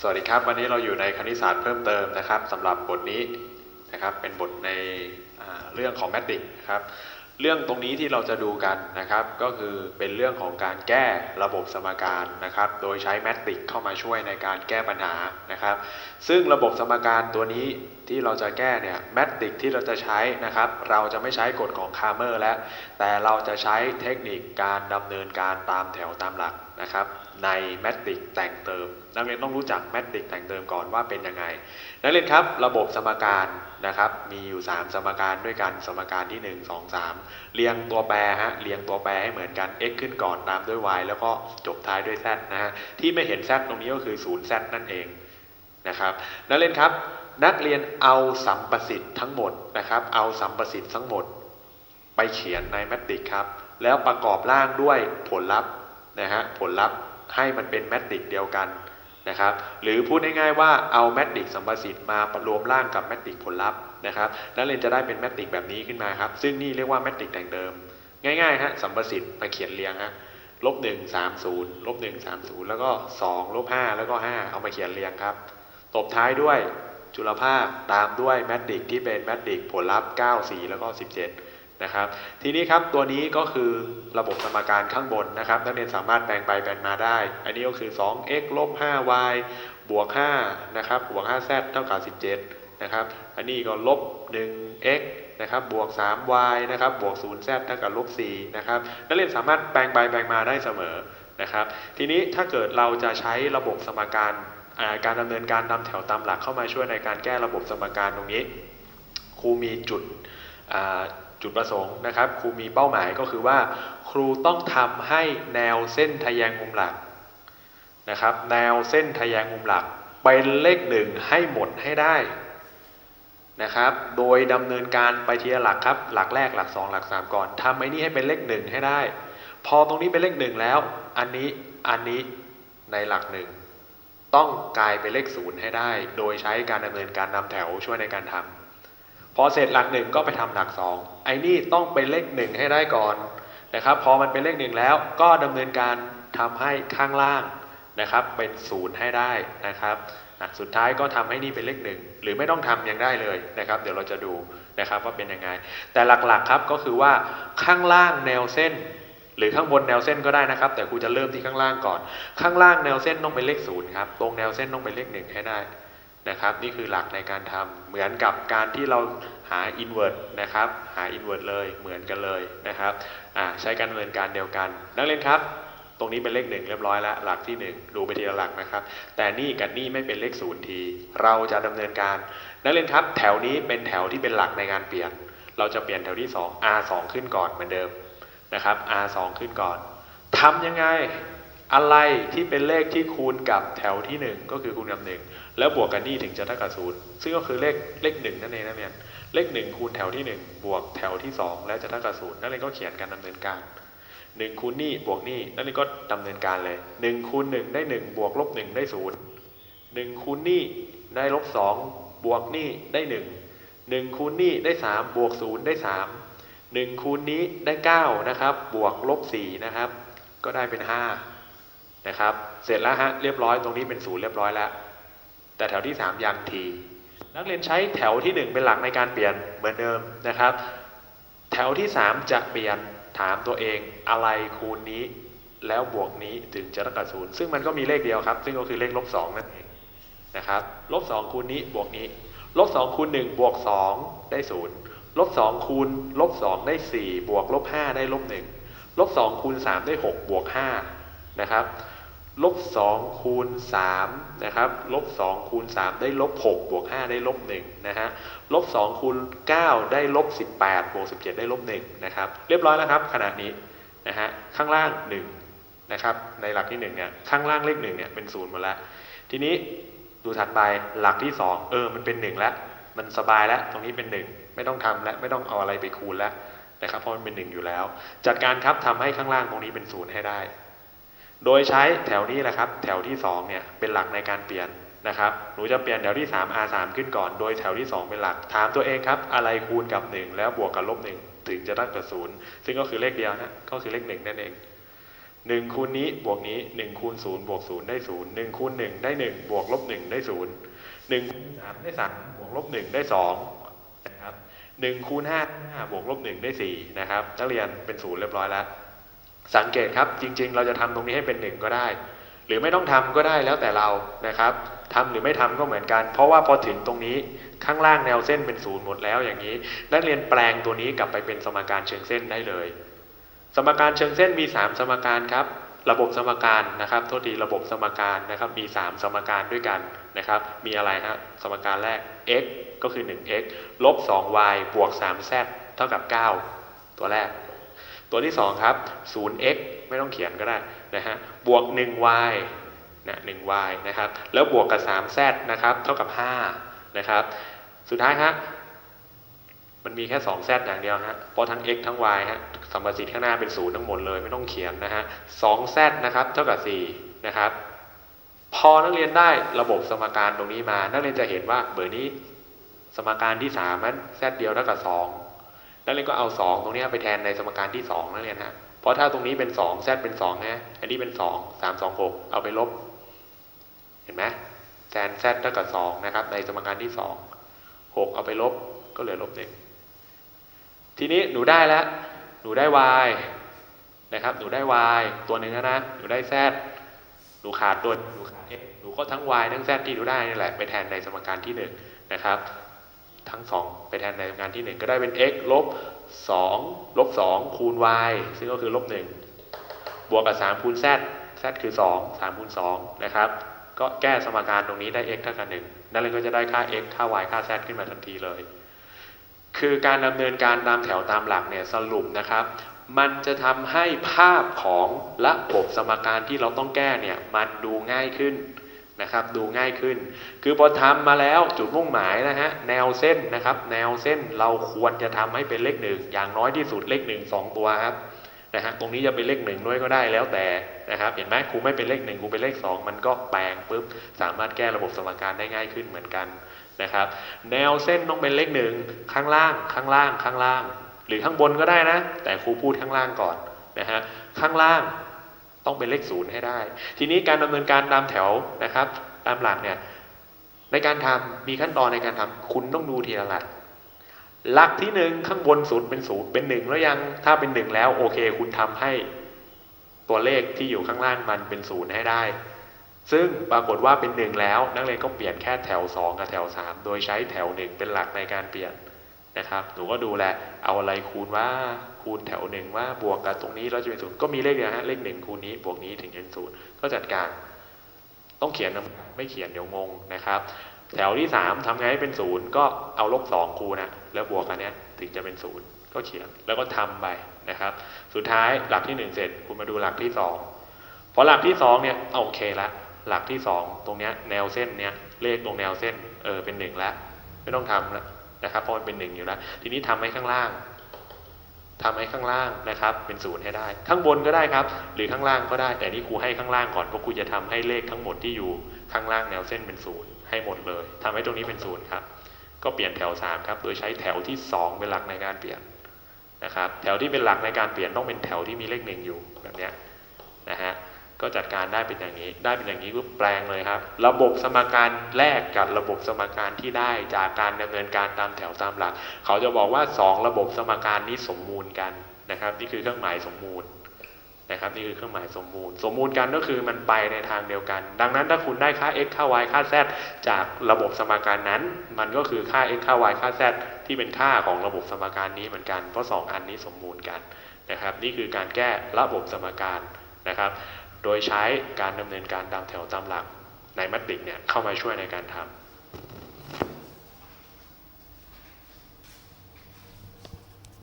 สวัสดีครับ วันนี้เราอยู่ในคณิตศาสตร์เพิ่มเติมนะครับสำหรับบทนี้นะครับเป็นบทในเรื่องของแมทริกครับเรื่องตรงนี้ที่เราจะดูกันนะครับก็คือเป็นเรื่องของการแก้ระบบสมการนะครับโดยใช้แมทริกเข้ามาช่วยในการแก้ปัญหานะครับซึ่งระบบสมการตัวนี้ที่เราจะแก้เนี่ยแมทริกที่เราจะใช้นะครับเราจะไม่ใช้กฎของคาร์เมอร์แล้วแต่เราจะใช้เทคนิคการดำเนินการตามแถวตามหลัก นะครับในแมทริกแต่งเติม นักเรียนต้องรู้จักแมทริกแต่งเติมก่อนว่าเป็นยังไง นักเรียนครับระบบสมการนะครับมีอยู่ 3 สมการด้วยกันสมการที่ 1 2 3 เรียงตัวแปรฮะเรียงตัวแปรให้เหมือนกัน x ขึ้นก่อนตามด้วย y แล้วก็จบท้ายด้วย z นะฮะที่ไม่เห็น z ตรงนี้ก็คือ 0z นั่นเองนะครับนักเรียนครับนักเรียนเอาสัมประสิทธิ์ทั้งหมดนะครับเอาสัมประสิทธิ์ทั้งหมด ไปเขียนในแมทริกครับแล้วประกอบร่างด้วยผลลัพธ์ นะฮะผลลัพธ์ให้มันเป็นแมทริกเดียวกันนะครับหรือพูดง่ายๆว่าเอาแมทริกสัมประสิทธิ์มาประรวมร่างกับแมทริกผลลัพธ์นะครับนักเรียนจะได้เป็นแมทริกแบบนี้ขึ้นมาครับซึ่งนี่เรียกว่าแมทริกแต่งเดิม ง่ายๆฮะสัมประสิทธิ์มาเขียนเรียงฮะลบหนึ่งสามศูนย์ลบหนึ่งสามศูนย์แล้วก็สองลบห้าแล้วก็ห้าเอามาเขียนเรียงครับตบท้ายด้วยจุลภาคตามด้วยแมทริกที่เป็นแมทริกผลลัพธ์9 4แล้วก็17 นะครับ ทีนี้ครับตัวนี้ก็คือระบบสมการข้างบนนะครับ นักเรียนสามารถแปลงไปแปลงมาได้ อันนี้ก็คือ 2x ลบ 5y บวก 5 นะครับ บวก 5z เท่ากับ 17 นะครับ อันนี้ก็ลบ 1x นะครับ บวก 3y นะครับ บวก 0z เท่ากับลบ 4 นะครับ นักเรียนสามารถแปลงไปแปลงมาได้เสมอ นะครับ ทีนี้ถ้าเกิดเราจะใช้ระบบสมการการดำเนินการตามแถวตามหลักเข้ามาช่วยในการแก้ระบบสมการตรงนี้ ครูมีจุด จุดประสงค์นะครับ ครูมีเป้าหมายก็คือว่า ครูต้องทำให้แนวเส้นทะแยงมุมหลักนะครับ แนวเส้นทะแยงมุมหลัก เป็นเลขหนึ่งให้หมดให้ได้นะครับ โดยดำเนินการไปทีละหลักครับ หลักแรกหลักสองหลักสามก่อนทำไอ้นี่ให้เป็นเลขหนึ่งให้ได้ พอตรงนี้เป็นเลขหนึ่งแล้ว อันนี้อันนี้ในหลักหนึ่งต้องกลายเป็นเลขศูนย์ให้ได้ โดยใช้การดำเนินการนำแถวช่วยในการทำ พอเสร็จหลักหนึ่งก็ไปทำหลักสองไอ้นี่ต้องเป็นเลขหนึ่งให้ได้ก่อนนะครับพอมันเป็นเลขหนึ่งแล้วก็ดำเนินการทำให้ข้างล่างนะครับเป็นศูนย์ให้ได้นะครับสุดท้ายก็ทำให้นี่เป็นเลขหนึ่งหรือไม่ต้องทำยังได้เลยนะครับ เดี๋ยวเราจะดูนะครับว่าเป็นยังไง แต่หลักๆครับก็คือว่าข้างล่างแนวเส้น หรือข้างบนแนวเส้นก็ได้นะครับ แต่ครูจะเริ่มที่ข้างล่างก่อน ข้างล่างแนวเส้นต้องเป็นเลขศูนย์ครับตรงแนวเส้นต้องเป็นเลขหนึ่งให้ได้ นะครับ นี่คือหลักในการทำเหมือนกับการที่เราหาอินเวอร์ตนะครับ หาอินเวอร์ตเลยเหมือนกันเลยนะครับใช้การดำเนินการเดียวกัน นักเรียนครับ ตรงนี้เป็นเลขหนึ่งเรียบร้อยแล้ว หลักที่หนึ่งดูไปทีละหลักนะครับ แต่นี่กับนี่ไม่เป็นเลขศูนย์ที เราจะดำเนินการ นักเรียนครับ แถวนี้เป็นแถวที่เป็นหลักในการเปลี่ยน เราจะเปลี่ยนแถวที่สอง R สองขึ้นก่อนเหมือนเดิมนะครับ R 2ขึ้นก่อนทำยังไงอะไรที่เป็นเลขที่คูณกับแถวที่ 1 ก็คือคูณกับ1 แล้วบวกกันนี่ถึงจะเท่ากับศูนย์ซึ่งก็คือเลขเลขหนึ่งนั่นเองนะเนี่ยเลข1คูณแถวที่1บวกแถวที่2แล้วจะเท่ากับศูนย์นั่นเองก็เขียนการดำเนินการ1คูณนี่บวกนี่นั่นเองก็ดำเนินการเลย1คูณ1ได้1บวกลบ1ได้0 1คูณนี่ได้ลบ2บวกนี่ได้1 1คูณนี่ได้3บวก0ได้3หนึ่งคูณนี้ได้เก้านะครับ บวกลบสี่นะครับ ก็ได้เป็นห้านะครับ เสร็จแล้วฮะเรียบร้อยตรงนี้เป็นศูนย์เรียบร้อยแล้ว แต่แถวที่สามยังทีนักเรียนใช้แถวที่หนึ่งเป็นหลักในการเปลี่ยนเหมือนเดิมนะครับ แถวที่สามจะเปลี่ยนถามตัวเองอะไรคูณนี้ แล้วบวกนี้ถึงจะเท่ากับศูนย์ซึ่งมันก็มีเลขเดียวครับ ซึ่งก็คือเลขลบสองนั่นเองนะครับลบสองคูณนี้บวกนี้ลบสองคูณหนึ่งบวกสองได้ศูนย์ลบสองคูณลบสองได้สี่บวกลบห้าได้ลบหนึ่งลบสองคูณสามได้หกบวกห้านะครับ ลบสองคูณสามนะครับลบสองคูณสามได้ลบหกบวกห้าได้ลบหนึ่งนะฮะลบสองคูณเก้าได้ลบสิบแปดบวกสิบเจ็ดได้ลบหนึ่งนะครับเรียบร้อยแล้วครับขนาดนี้นะฮะข้างล่างหนึ่งนะครับในหลักที่หนึ่งเนี่ยข้างล่างเลขหนึ่งเนี่ยเป็นศูนย์หมดแล้ว ทีนี้ดูถัดไปหลักที่สองเออมันเป็นหนึ่งแล้ว มันสบายแล้วตรงนี้เป็นหนึ่งไม่ต้องทำและไม่ต้องเอาอะไรไปคูณแล้วนะครับเพราะมันเป็นหนึ่งอยู่แล้ว จัดการครับทำให้ข้างล่างตรงนี้เป็นศูนย์ให้ได้ โดยใช้แถวนี้แหละครับ แถวที่สองเนี่ยเป็นหลักในการเปลี่ยนนะครับ หนูจะเปลี่ยนแถวที่ 3 R 3 ขึ้นก่อน โดยแถวที่ 2 เป็นหลัก ถามตัวเองครับ อะไรคูณกับ 1 แล้วบวกกับลบ1ถึงจะได้กับศูนย์ซึ่งก็คือเลขเดียวนะ ก็คือเลขหนึ่งนั่นเองหนึ่งคูณนี้บวกนี้หนึ่งคูณศูนย์บวกศูนย์ได้ศูนย์หนึ่งคูณหนึ่งได้หนึ่งบวกลบหนึ่งได้ศูนย์หนึ่งคูณสามได้สามบวกลบหนึ่งได้สองนะครับหนึ่งคูณห้าห้าบวกลบหนึ่งได้สี่นะครับนักเรียนเป็นศูนย์เรียบร้อยแล้ว สังเกตครับจริง ๆ เราจะทำตรงนี้ให้เป็นหนึ่งก็ได้ หรือไม่ต้องทำก็ได้แล้วแต่เรานะครับทำหรือไม่ทำก็เหมือนกัน เพราะว่าพอถึงตรงนี้ข้างล่างแนวเส้นเป็นศูนย์หมดแล้วอย่างนี้นักเรียนแปลงตัวนี้กลับไปเป็นสมการเชิงเส้นได้เลย สมการเชิงเส้นมี 3 สมการครับระบบสมการนะครับโทษทีระบบสมการนะครับมี 3 สมการด้วยกันนะครับ มีอะไรฮะสมการแรก x ก็คือ 1x ลบ 2y บวก 3z เท่ากับ 9 ตัวแรก ตัวที่ 2 ครับ 0x ไม่ต้องเขียนก็ได้นะฮะบวก 1y นะ 1y นะครับ แล้วบวกกับ 3z นะครับ เท่ากับ 5 นะครับ สุดท้ายฮะมันมีแค่ 2z อย่างเดียวฮะเพราะทั้ง x ทั้ง y ฮะสัมประสิทธิ์ข้างหน้าเป็นศูนย์ทั้งหมดเลยไม่ต้องเขียนนะฮะ 2z นะครับเท่ากับ 4 นะครับ พอนักเรียนได้ระบบสมการตรงนี้มา นักเรียนจะเห็นว่าเบอร์นี้สมการที่ 3 นั้น z เดียวเท่ากับ 2 นักเรียนก็เอา2ตรงนี้ไปแทนในสมการที่2นักเรียนฮะเพราะถ้าตรงนี้เป็น2 z เป็น2นะอันนี้เป็น2 3 2 6เอาไปลบ เห็นไหมแทน z เท่ากับ2นะครับ ในสมการที่2 6เอาไปลบก็เหลือลบ1ทีนี้หนูได้แล้วหนูได้ y นะครับ หนูได้ y ตัวหนึ่งนะ หนูได้ z หนูขาดตัวหนูขาด x หนูก็ทั้ง y ทั้ง z ที่หนูได้นี่แหละไปแทนในสมการที่1นะครับ ทั้ง 2 ไปแทนในสมการที่ 1 ก็ได้เป็น x ลบ2ลบ2คูณ y ซึ่งก็คือลบ1บวกกับ 3 คูณ z z คือ 2 3คูณ2นะครับ ก็แก้สมการตรงนี้ได้ x เท่ากับ1นั่นเลยก็จะได้ค่า x ค่า y ค่า z ขึ้นมาทันทีเลย คือการดำเนินการตามแถวตามหลักเนี่ยสรุปนะครับมันจะทำให้ภาพของระบบสมการที่เราต้องแก้เนี่ย มันดูง่ายขึ้น นะครับดูง่ายขึ้น คือพอทำมาแล้วจุดมุ่งหมายนะฮะแนวเส้นนะครับ แนวเส้นเราควรจะทำให้เป็นเลขหนึ่งอย่างน้อยที่สุดเลขหนึ่งสองตัวครับนะฮะตรงนี้จะเป็นเลขหนึ่งด้วยก็ได้แล้วแต่นะครับ เห็นไหมครูไม่เป็นเลขหนึ่งครูเป็นเลขสองมันก็แปลงปุ๊บสามารถแก้ระบบสมการได้ง่ายขึ้นเหมือนกันนะครับ แนวเส้นต้องเป็นเลขหนึ่งข้างล่าง ข้างล่างข้างล่าง หรือข้างบนก็ได้นะ แต่ครูพูดข้างล่างก่อนนะฮะข้างล่าง ต้องเป็นเลขศูนย์ให้ได้ ทีนี้การดำเนินการตามแถวนะครับ ตามหลักเนี่ยในการทำมีขั้นตอนในการทำคุณต้องดูทีละหลักหลักที่หนึ่งข้างบนศูนย์เป็นศูนย์เป็นหนึ่งแล้วยังถ้าเป็นหนึ่งแล้วโอเค คุณทำให้ตัวเลขที่อยู่ข้างล่างมันเป็นศูนย์ให้ได้ ซึ่งปรากฏว่าเป็นหนึ่งแล้ว นักเรียนก็เปลี่ยนแค่แถวสองกับแถวสามโดยใช้แถวหนึ่งเป็นหลักในการเปลี่ยน นะครับหนูก็ดูแลเอาอะไรคูณว่าคูณแถวหนึ่งว่าบวกกับตรงนี้เราจะเป็นศูนย์ก็มีเลขเดียวฮะเลขหนึ่งคูณนี้บวกนี้ถึงเป็นศูนย์ก็จัดการ ต้องเขียนไม่เขียนเดี๋ยวงงนะครับ แถวที่สามทำไงให้เป็นศูนย์ก็เอาลบสองคูณนะแล้วบวกกันเนี้ยถึงจะเป็นศูนย์ก็เขียนแล้วก็ทำไปนะครับ สุดท้ายหลักที่หนึ่งเสร็จคุณมาดูหลักที่สองพอหลักที่สองเนี่ยโอเคละหลักที่สองตรงเนี้ยแนวเส้นเนี้ยเลขตรงแนวเส้นเออเป็นหนึ่งแล้วไม่ต้องทำแล้ว นะครับเพราะมันเป็นหนึ่งอยู่แล้ว ทีนี้ทำให้ข้างล่างทำให้ข้างล่างนะครับ เป็นศูนย์ให้ได้ ข้างบนก็ได้ครับ หรือข้างล่างก็ได้ แต่นี่ครูให้ข้างล่างก่อนเพราะครูจะทำให้เลขทั้งหมดที่อยู่ข้างล่างแนวเส้นเป็นศูนย์ให้หมดเลยทำให้ตรงนี้เป็นศูนย์ครับ ก็เปลี่ยนแถว3ครับ โดยใช้แถวที่ 2 เป็นหลักในการเปลี่ยนนะครับ แถวที่เป็นหลักในการเปลี่ยนต้องเป็นแถวที่มีเลขหนึ่งอยู่แบบนี้นะฮะ ก็จัดการได้เป็นอย่างนี้ ได้เป็นอย่างนี้ก็แปลงเลยครับ ระบบสมการแรกกับระบบสมการที่ได้จากการดำเนินการตามแถวตามหลัก เขาจะบอกว่า 2 ระบบสมการนี้สมมูลกันนะครับ นี่คือเครื่องหมายสมมูลนะครับ นี่คือเครื่องหมายสมมูล สมมูลกันก็คือมันไปในทางเดียวกัน ดังนั้นถ้าคุณได้ค่า x ค่า y ค่า z จากระบบสมการนั้น มันก็คือค่า x ค่า y ค่า z ที่เป็นค่าของระบบสมการนี้เหมือนกัน เพราะ 2 อันนี้สมมูลกันนะครับ นี่คือการแก้ระบบสมการนะครับ โดยใช้การดำเนินการตามแถวตามหลักในมัตติเนี่ยเข้ามาช่วยในการทำ